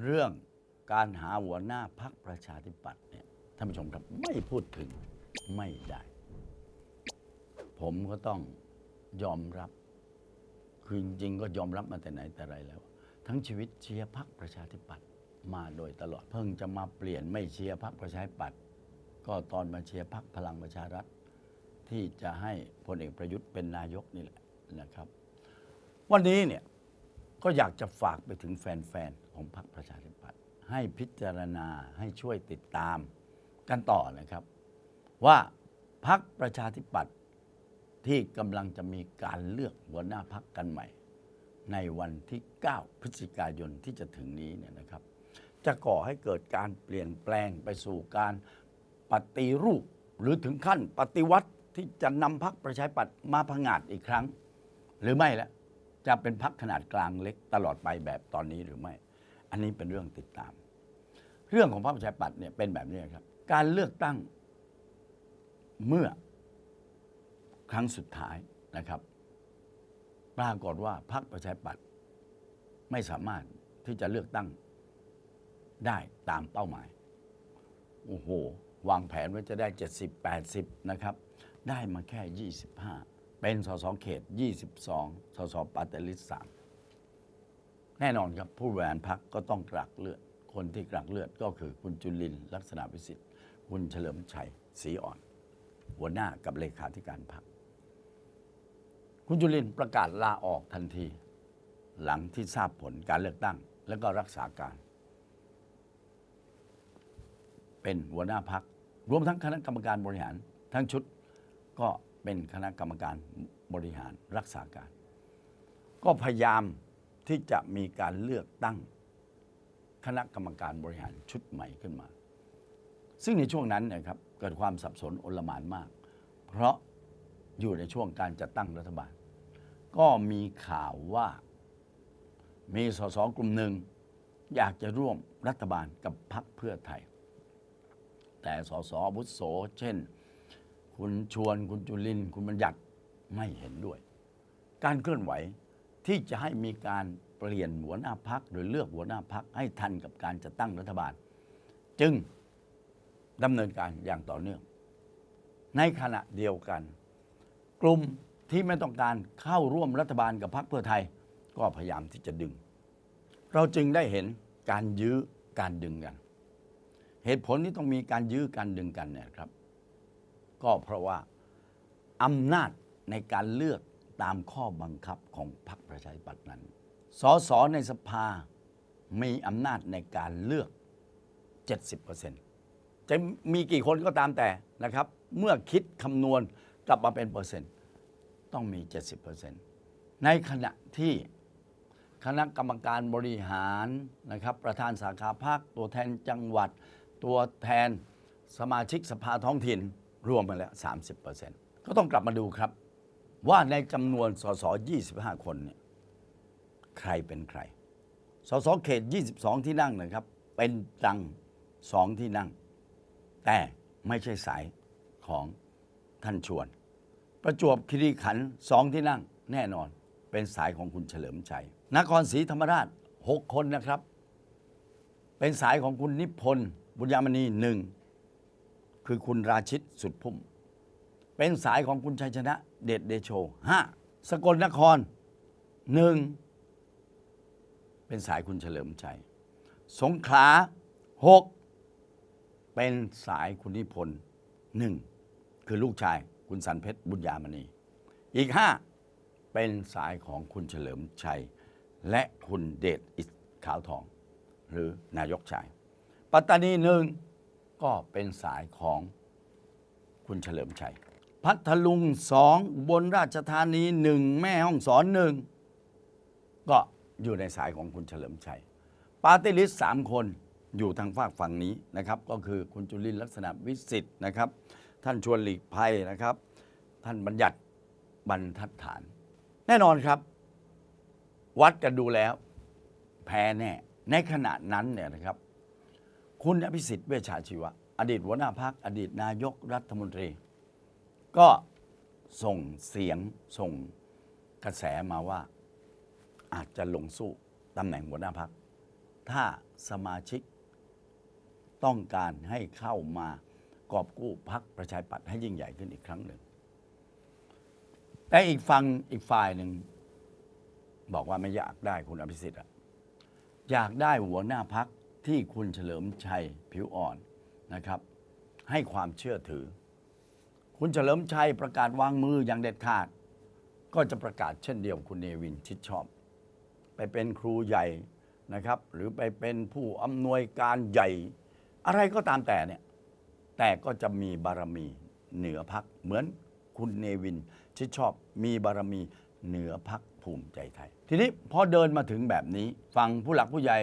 เรื่องการหาหัวหน้าพักประชาธิปัตย์เนี่ยท่านผู้ชมครับไม่พูดถึงไม่ได้ ผมก็ต้องยอมรับ คือจริงๆก็ยอมรับมาแต่ไหนแต่ไรแล้ว ทั้งชีวิตเชียร์พักประชาธิปัตย์มาโดยตลอดเพิ่งจะมาเปลี่ยนไม่เชียร์พักประชาธิปัตย์ก็ตอนมาเชียร์พักพลังประชารัฐ ที่จะให้พลเอกประยุทธ์เป็นนายกนี่แหละนะครับ วันนี้เนี่ย ก็อยากจะฝากไปถึงแฟนๆของพรรคประชาธิปัตย์ให้พิจารณาให้ช่วยติดตามกันต่อนะครับ ว่าพรรคประชาธิปัตย์ที่กำลังจะมีการเลือกหัวหน้าพักกันใหม่ ในวันที่ 9 พฤศจิกายนที่จะถึงนี้เนี่ยนะครับ จะก่อให้เกิดการเปลี่ยนแปลงไปสู่การปฏิรูป หรือถึงขั้นปฏิวัติที่จะนำพักประชาธิปัตย์มาผงาดอีกครั้ง หรือไม่ละ จะเป็นพักขนาดกลางเล็กตลอดไปแบบตอนนี้หรือไม่ อันนี้เป็นเรื่องติดตาม เรื่องของพรรคประชาธิปัตย์เนี่ยเป็นแบบนี้ครับ การเลือกตั้งเมื่อครั้งสุดท้ายนะครับ ปรากฏว่าพรรคประชาธิปัตย์ไม่สามารถที่จะเลือกตั้งได้ตามเป้าหมาย โอ้โห วางแผนไว้จะได้ 70 80 นะครับ ได้มาแค่ 25 เป็นสสเขต 22 สสปาร์ตลิสสามแน่นอนครับผู้บริหารพักก็ต้องกลักเลือด คนที่กลักเลือดก็คือคุณจุลินลักษณะวิสิทธิ์ คุณเฉลิมชัยศรีอ่อน หัวหน้ากับเลขาธิการพัก คุณจุลินประกาศลาออกทันที หลังที่ทราบผลการเลือกตั้ง และก็รักษาการ เป็นหัวหน้าพักรวมทั้งคณะกรรมการบริหารทั้งชุดก็ เป็นคณะกรรมการบริหารรักษาการ ก็พยายามที่จะมีการเลือกตั้งคณะกรรมการบริหารชุดใหม่ขึ้นมา ซึ่งในช่วงนั้นนะครับเกิดความสับสนโอลหมานมาก เพราะอยู่ในช่วงการจัดตั้งรัฐบาล ก็มีข่าวว่ามีสสกลุ่มหนึ่ง อยากจะร่วมรัฐบาลกับพรรคเพื่อไทย แต่สสอาวุโสเช่น คุณชวนคุณจุลินคุณบัญญัติไม่เห็นด้วย การเคลื่อนไหวที่จะให้มีการเปลี่ยนหัวหน้าพักหรือเลือกหัวหน้าพักให้ทันกับการจัดตั้งรัฐบาล จึงดำเนินการอย่างต่อเนื่อง ในขณะเดียวกัน กลุ่มที่ไม่ต้องการเข้าร่วมรัฐบาลกับพรรคเพื่อไทย ก็พยายามที่จะดึง เราจึงได้เห็นการยื้อการดึงกัน เหตุผลที่ต้องมีการยื้อการดึงกันเนี่ยครับ ก็เพราะว่าอำนาจในการเลือกตามข้อบังคับของพรรคประชาธิปัตย์นั้น สสในสภามีอำนาจในการเลือก 70%จะมีกี่คนก็ตามแต่นะครับ เมื่อคิดคำนวณกลับมาเป็นเปอร์เซ็นต์ต้องมี 70%ในขณะที่คณะกรรมการบริหารนะครับ ประธานสาขาภาคตัวแทนจังหวัด ตัวแทนสมาชิกสภาท้องถิ่น รวมไปแล้ว 30%ก็ต้องกลับมาดูครับ ว่าในจำนวนสส25 คนเนี่ยใครเป็นใคร สสเขต 22 ที่นั่งนะครับ เป็นตังสองที่นั่ง แต่ไม่ใช่สายของท่านชวน ประจวบคีรีขันธ์สองที่นั่งแน่นอนเป็นสายของคุณเฉลิมชัย นครศรีธรรมราชหกคนนะครับ เป็นสายของคุณนิพนธ์บุญยามณีหนึ่ง คือคุณราชิตสุดพุ่ม เป็นสายของคุณชัยชนะ เดชเดโชห้าสกลนครหนึ่งเป็นสายคุณเฉลิมชัยสงขลาหกเป็นสายคุณนิพนธ์หนึ่งคือลูกชายคุณสันเพชรบุญญามณี อีกห้าเป็นสายของคุณเฉลิมชัย และคุณเดชอิสขาวทอง หรือนายกชาย ปัตตานีหนึ่ง ก็เป็นสายของคุณเฉลิมชัย พัทลุงสองบนราชธานีหนึ่งแม่ห้องสอนหนึ่งก็อยู่ในสายของคุณเฉลิมชัยปาร์ตี้ลิสต์สามคนอยู่ทางฝากฝั่งนี้นะครับ ก็คือคุณจุลินลักษณะวิสิทธ์นะครับ ท่านชวนหลีกภัยนะครับ ท่านบัญญัติบรรทัดฐาน แน่นอนครับ วัดกันดูแล้ว แพ้แน่ ในขณะนั้นเนี่ยนะครับ คุณอภิสิทธิ์เวชชาชีวะ อดีตหัวหน้าพักอดีตนายกรัฐมนตรี ก็ส่งเสียงส่งกระแสมาว่า อาจจะลงสู้ตำแหน่งหัวหน้าพัก ถ้าสมาชิกต้องการให้เข้ามากอบกู้พักประชาธิปัตย์ให้ยิ่งใหญ่ขึ้นอีกครั้งหนึ่ง แต่อีกฝั่งอีกฝ่ายหนึ่งบอกว่าไม่อยากได้คุณอภิสิทธิ์อะอยากได้หัวหน้าพัก ที่คุณเฉลิมชัยผิวอ่อนนะครับ ให้ความเชื่อถือ คุณเฉลิมชัยประกาศวางมืออย่างเด็ดขาด ก็จะประกาศเช่นเดียวคุณเนวินชิดชอบ ไปเป็นครูใหญ่นะครับ หรือไปเป็นผู้อำนวยการใหญ่ อะไรก็ตามแต่เนี่ยแต่ก็จะมีบารมีเหนือพักเหมือนคุณเนวินชิดชอบมีบารมีเหนือพักภูมิใจไทย ทีนี้พอเดินมาถึงแบบนี้ ฟังผู้หลักผู้ใหญ่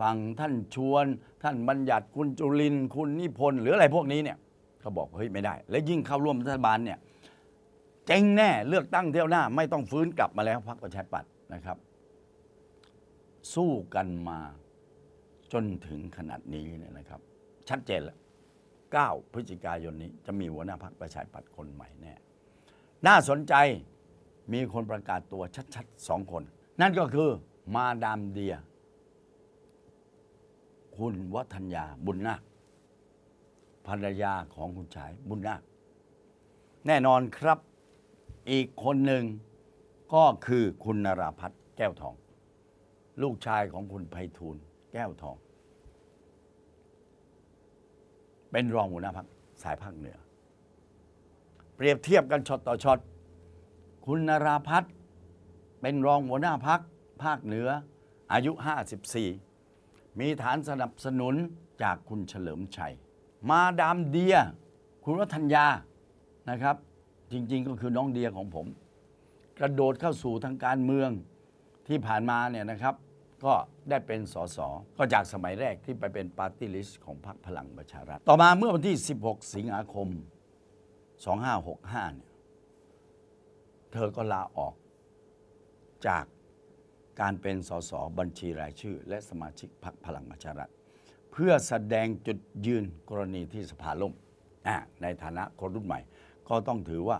ฟังท่านชวน ท่านบัญญัติคุณจุลินคุณนิพนธ์หรืออะไรพวกนี้เนี่ยเขาบอกเฮ้ยไม่ได้ และยิ่งเข้าร่วมรัฐบาลเนี่ยเจ๊งแน่เลือกตั้งเที่ยวหน้า ไม่ต้องฟื้นกลับมาแล้วพรรคประชาธิปัตย์นะครับ สู้กันมาจนถึงขนาดนี้เนี่ยนะครับ ชัดเจนแล้ว9พฤศจิกายนนี้จะมีหัวหน้าพรรคประชาธิปัตย์คนใหม่แน่น่าสนใจมีคนประกาศตัวชัดๆสองคน นั่นก็คือมาดามเดีย คุณวัฒนยาบุญนาคภรรยาของคุณชายบุญนาคแน่นอนครับอีกคนหนึ่งก็คือคุณนราพัฒน์แก้วทอง ลูกชายของคุณไพฑูรย์แก้วทอง เป็นรองหัวหน้าพักสายภาคเหนือ เปรียบเทียบกันช็อตต่อช็อตคุณนราพัฒน์เป็นรองหัวหน้าพักภาคเหนืออายุ 54 มีฐานสนับสนุนจากคุณเฉลิมชัย มาดามเดีย คุณวัฒนยานะครับ จริงๆก็คือน้องเดียของผม กระโดดเข้าสู่ทางการเมืองที่ผ่านมาเนี่ยนะครับ ก็ได้เป็นสสก็จากสมัยแรกที่ไปเป็นปาร์ตี้ลิสต์ของพรรคพลังประชารัฐ ต่อมาเมื่อวันที่ 16 สิงหาคม 2565เนี่ยเธอก็ลาออกจาก การเป็นสสบัญชีรายชื่อ และสมาชิกพรรคพลังประชารัฐเพื่อแสดงจุดยืนกรณีที่สภาล่มในฐานะคนรุ่นใหม่ ก็ต้องถือว่า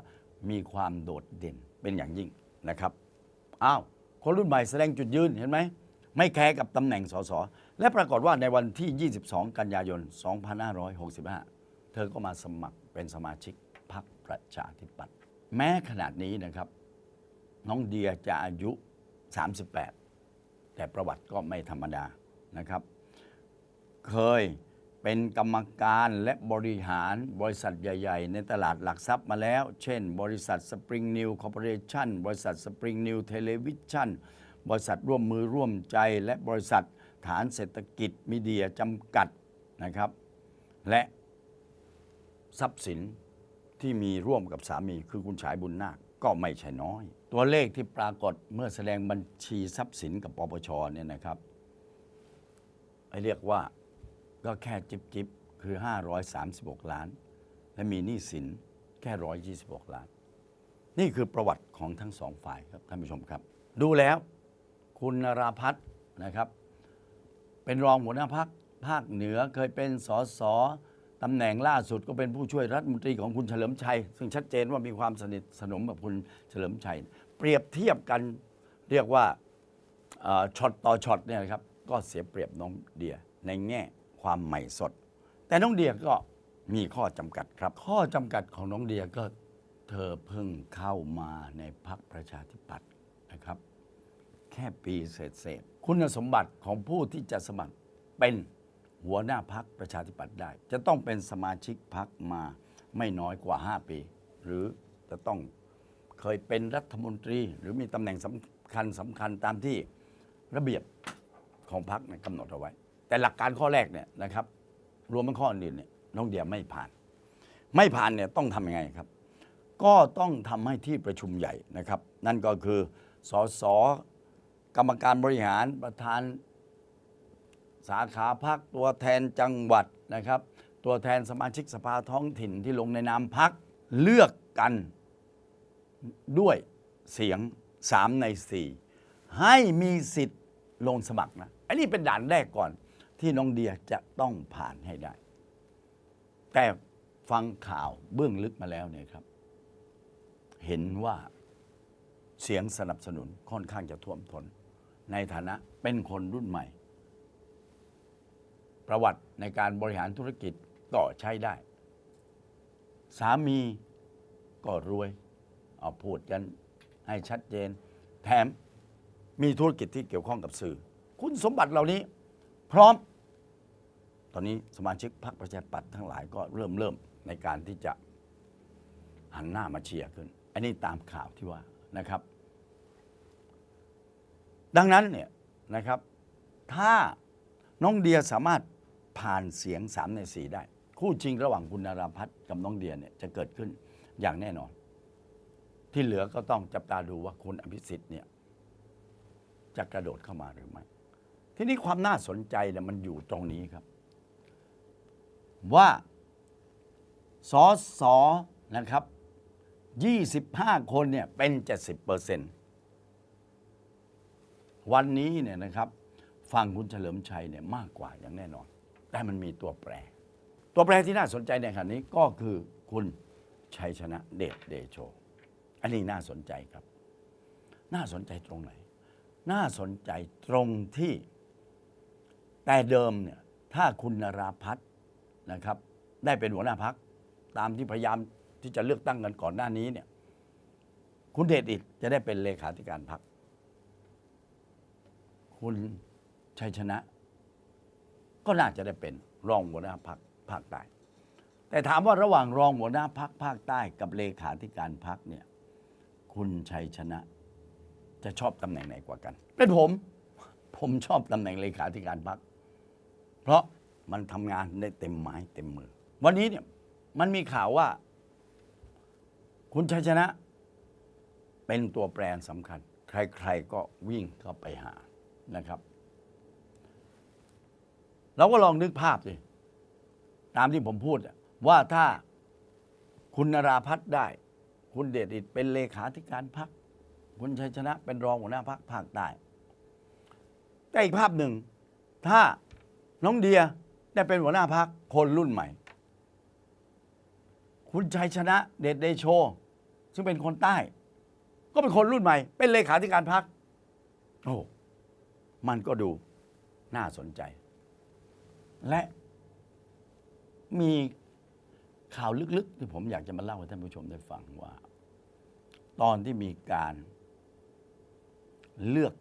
มีความโดดเด่นเป็นอย่างยิ่งนะครับอ้าวคนรุ่นใหม่แสดงจุดยืนเห็นไหมไม่แคร์กับตำแหน่งสสและปรากฏว่าในวันที่ 22 กันยายน 2565 เธอก็มาสมัครเป็นสมาชิกพรรคประชาธิปัตย์แม้ขนาดนี้นะครับ น้องเดียจะอายุ 38 แต่ประวัติก็ไม่ธรรมดานะครับ เคยเป็นกรรมการและบริหารบริษัทใหญ่ ๆ ในตลาดหลักทรัพย์มาแล้ว เช่น บริษัทสปริงนิวคอร์ปอเรชั่นบริษัทสปริงนิวเทเลวิชั่นบริษัทร่วมมือร่วมใจและบริษัทฐานเศรษฐกิจมีเดียจำกัดนะครับ และทรัพย์สินที่มีร่วมกับสามีคือคุณฉายบุญนาค ก็ไม่ใช่น้อย ตัวเลขที่ปรากฏเมื่อแสดงบัญชีทรัพย์สินกับปปชเนี่ยนะครับให้เรียกว่าก็แค่จิบจิบคือ 536 ล้าน และมีหนี้สินแค่ 126 ล้าน นี่คือประวัติของทั้งสองฝ่ายครับท่านผู้ชมครับ ดูแล้วคุณนราพัฒน์นะครับ เป็นรองหัวหน้าพักภาคเหนือเคยเป็นสส ตำแหน่งล่าสุดก็เป็นผู้ช่วยรัฐมนตรีของคุณเฉลิมชัย ซึ่งชัดเจนว่ามีความสนิทสนมกับคุณเฉลิมชัย เปรียบเทียบกันเรียกว่าช็อตต่อช็อตเนี่ยครับก็เสียเปรียบน้องเดียในแง่ความใหม่สด แต่น้องเดียก็มีข้อจำกัดครับ ข้อจำกัดของน้องเดียก็เธอเพิ่งเข้ามาในพรรคประชาธิปัตย์นะครับ แค่ปีเศษๆคุณสมบัติของผู้ที่จะสมัครเป็น หัวหน้าพักประชาธิปัตย์ได้ จะต้องเป็นสมาชิกพักมาไม่น้อยกว่า 5 ปี หรือจะต้องเคยเป็นรัฐมนตรี หรือมีตำแหน่งสำคัญสำคัญตามที่ระเบียบของพักกำหนดเอาไว้ แต่หลักการข้อแรกเนี่ยนะครับ รวมทั้งข้ออื่นเนี่ยน้องเดียไม่ผ่าน ไม่ผ่านเนี่ยต้องทำยังไงครับ ก็ต้องทำให้ที่ประชุมใหญ่นะครับ นั่นก็คือสสกรรมการบริหารประธาน สาขาพักตัวแทนจังหวัดนะครับ ตัวแทนสมาชิกสภาท้องถิ่นที่ลงในนามพักเลือกกันด้วยเสียง 3 ใน 4 ให้มีสิทธิ์ลงสมัครนะอันนี้เป็นด่านแรกก่อนที่น้องเดียจะต้องผ่านให้ได้ แต่ฟังข่าวเบื้องลึกมาแล้วเนี่ยครับ เห็นว่าเสียงสนับสนุนค่อนข้างจะท่วมท้นในฐานะเป็นคนรุ่นใหม่ ประวัติในการบริหารธุรกิจก็ใช้ได้ สามีก็รวย เอาพูดกันให้ชัดเจน แถมมีธุรกิจที่เกี่ยวข้องกับสื่อ คุณสมบัติเหล่านี้ พร้อม ตอนนี้สมาชิกพรรคประชาธิปัตย์ทั้งหลายก็เริ่มเริ่มในการที่จะหันหน้ามาเชียร์ขึ้น อันนี้ตามข่าวที่ว่านะครับ ดังนั้นเนี่ยนะครับ ถ้าน้องเดียสามารถ ผ่านเสียง 3 ใน4ได้ คู่จริงระหว่างคุณนาราพัฒน์กับน้องเดียเนี่ยจะเกิดขึ้นอย่างแน่นอน ที่เหลือก็ต้องจับตาดูว่าคุณอภิสิทธิ์เนี่ยจะกระโดดเข้ามาหรือไม่ทีนี้ความน่าสนใจเนี่ยมันอยู่ตรงนี้ครับ ว่าสอสอนะครับ 25 คนเนี่ยเป็น 70เปอร์เซ็นต์วันนี้เนี่ยนะครับ ฟังคุณเฉลิมชัยเนี่ยมากกว่าอย่างแน่นอน แต่มันมีตัวแปร ตัวแปรที่น่าสนใจในขณะนี้ก็คือคุณชัยชนะเดชเดโช อันนี้น่าสนใจครับ น่าสนใจตรงไหน น่าสนใจตรงที่ แต่เดิมเนี่ยถ้าคุณนราพัฒน์นะครับ ได้เป็นหัวหน้าพักตามที่พยายามที่จะเลือกตั้งกันก่อนหน้านี้เนี่ย คุณเดชอิดจะได้เป็นเลขาธิการพัก คุณชัยชนะ ก็น่าจะได้เป็นรองหัวหน้าพักภาคใต้ แต่ถามว่าระหว่างรองหัวหน้าพักภาคใต้กับเลขาธิการพักเนี่ย คุณชัยชนะ จะชอบตำแหน่งไหนกว่ากัน เป็นผม ผมชอบตำแหน่งเลขาธิการพัก เพราะมันทำงานได้เต็มไม้เต็มมือ วันนี้เนี่ยมันมีข่าวว่า คุณชัยชนะ เป็นตัวแปรสำคัญ ใคร ๆก็วิ่งเข้าไปหานะครับ เราก็ลองนึกภาพสิตามที่ผมพูดว่าถ้าคุณนราพัฒน์ได้ คุณเดชอิดเป็นเลขาธิการพักคุณชัยชนะเป็นรองหัวหน้าพักภาคใต้แต่อีกภาพหนึ่ง ถ้าน้องเดียได้เป็นหัวหน้าพักคนรุ่นใหม่ คุณชัยชนะเดชเดโช ซึ่งเป็นคนใต้ ก็เป็นคนรุ่นใหม่ เป็นเลขาธิการพักโอ้มันก็ดูน่าสนใจ และมีข่าวลึกๆ ที่ผมอยากจะมาเล่าให้ท่านผู้ชมได้ฟังว่า ตอนที่มีการเลือก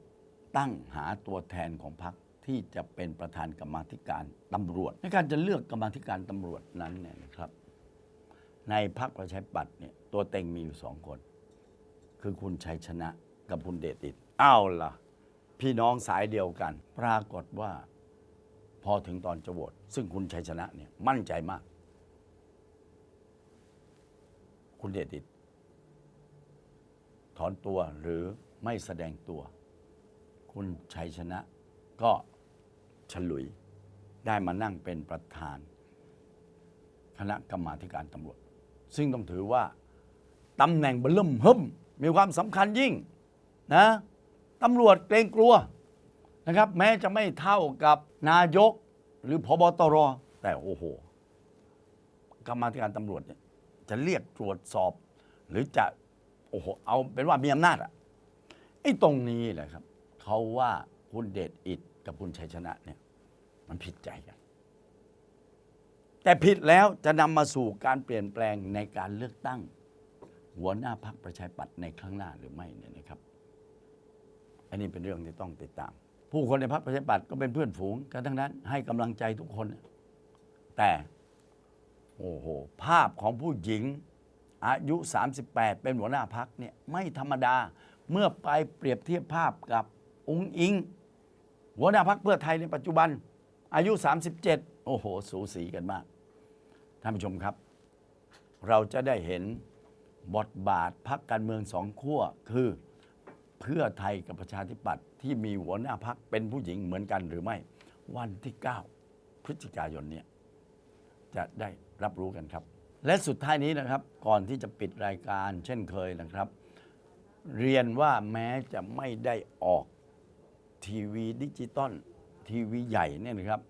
ตั้งหาตัวแทนของพรรคที่จะเป็นประธานกรรมาธิการตำรวจ ในการจะเลือกกรรมาธิการตำรวจนั้นเนี่ยนะครับ ในพรรคประชาธิปัตย์เนี่ยตัวเต็งมีอยู่สองคน คือคุณชัยชนะกับคุณเดชอิดอ้าวล่ะ พี่น้องสายเดียวกัน ปรากฏว่า พอถึงตอนจะโหวตซึ่งคุณชัยชนะเนี่ยมั่นใจมาก คุณเดชอิดถอนตัวหรือไม่แสดงตัว คุณชัยชนะก็ฉลุยได้มานั่งเป็นประธาน คณะกรรมาการตำรวจ ซึ่งต้องถือว่าตำแหน่งเบลล่มฮึมมีความสำคัญยิ่งนะตำรวจเกรงกลัว นะครับ แม้จะไม่เท่ากับนายกหรือพบตร แต่โอ้โหกรรมาธิการตำรวจเนี่ยจะเรียกตรวจสอบ หรือจะโอ้โหเอาเป็นว่ามีอำนาจอะไอ้ตรงนี้แหละครับเขาว่าคุณเดชอิดกับคุณชัยชนะเนี่ยมันผิดใจกัน แต่ผิดแล้วจะนำมาสู่การเปลี่ยนแปลงในการเลือกตั้ง หัวหน้าพรรคประชาธิปัตย์ในครั้งหน้าหรือไม่เนี่ยนะครับ อันนี้เป็นเรื่องที่ต้องติดตาม ผู้คนในพรรคประชาธิปัตย์ก็เป็นเพื่อนฝูงกันทั้งนั้น ให้กำลังใจทุกคน แต่โอ้โหภาพของผู้หญิงอายุ 38 เป็นหัวหน้าพักเนี่ยไม่ธรรมดาเมื่อไปเปรียบเทียบภาพกับองค์อิง หัวหน้าพักเพื่อไทยในปัจจุบัน อายุ 37 โอ้โห สูสีกันมาก ท่านผู้ชมครับ เราจะได้เห็นบทบาทพักการเมืองสองขั้วคือ เพื่อไทยกับประชาธิปัตย์ที่มีหัวหน้าพักเป็นผู้หญิงเหมือนกันหรือไม่ วันที่ 9 พฤศจิกายนเนี่ยจะได้รับรู้กันครับ และสุดท้ายนี้นะครับ ก่อนที่จะปิดรายการเช่นเคยนะครับ เรียนว่าแม้จะไม่ได้ออกทีวีดิจิตอลทีวีใหญ่เนี่ยนะครับ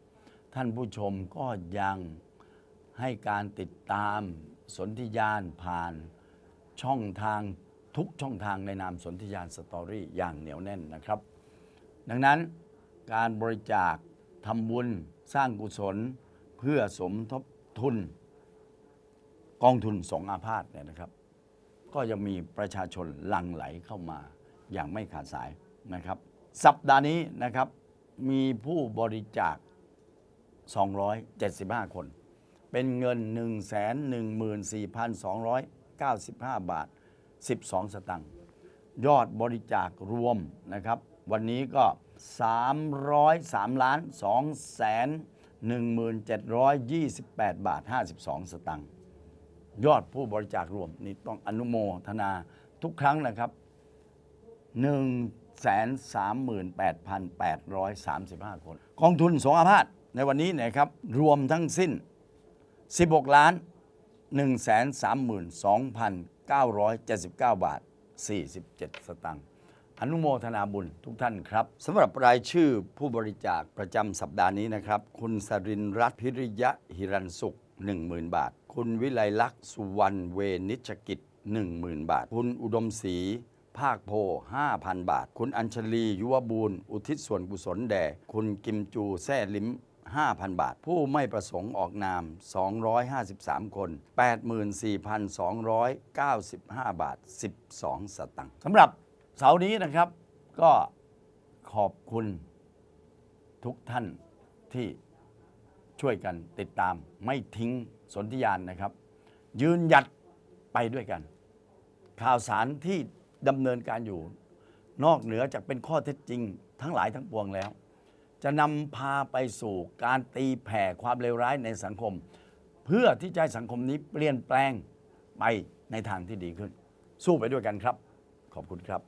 ท่านผู้ชมก็ยังให้การติดตามสนธิยานผ่านช่องทาง ทุกช่องทางในนามสนธิยานสตอรี่อย่างเหนียวแน่นนะครับ ดังนั้นการบริจาคทำบุญสร้างกุศลเพื่อสมทบทุน กองทุนสองอาพาธเนี่ยนะครับ ก็ยังมีประชาชนหลั่งไหลเข้ามาอย่างไม่ขาดสายนะครับ สัปดาห์นี้นะครับมีผู้บริจาค 275 คน เป็นเงิน 114,295 บาท 12 สตังค์ยอดบริจาครวมนะครับ วันนี้ก็ 303ล้าน2แสน1728 บาท 52 สตังค์ยอดผู้บริจาครวม นี่ต้องอนุโมทนาทุกครั้งนะครับ1 3 8 8 3 5 คน กองทุนสงอาพาธในวันนี้นะครับ รวมทั้งสิ้น 16 ล้าน 1 3 2 979 บาท 47 สตังค์อนุโมทนาบุญทุกท่านครับสำหรับรายชื่อผู้บริจาคประจำสัปดาห์นี้นะครับ คุณสรินรัตน์พิริยะหิรันสุข 10,000 บาท คุณวิไลลักษณ์สุวรรณเวนิชกิจ 10,000 บาท คุณอุดมศรีภาคโพ 5,000 บาท คุณอัญชลี ยุวบูรณ์อุทิศส่วนกุศลแด่ คุณกิมจู แซ่ลิม 5,000 บาท ผู้ไม่ประสงค์ออกนาม 253 คน 84,295 บาท 12 สตังค์สำหรับเสาร์นี้นะครับ ก็ขอบคุณทุกท่านที่ช่วยกันติดตามไม่ทิ้งสนธิยานนะครับ ยืนหยัดไปด้วยกัน ข่าวสารที่ดำเนินการอยู่ นอกเหนือจากเป็นข้อเท็จจริง ทั้งหลายทั้งปวงแล้ว จะนำพาไปสู่การตีแผ่ความเลวร้ายในสังคม เพื่อที่จะให้สังคมนี้เปลี่ยนแปลงไปในทางที่ดีขึ้น สู้ไปด้วยกันครับ ขอบคุณครับ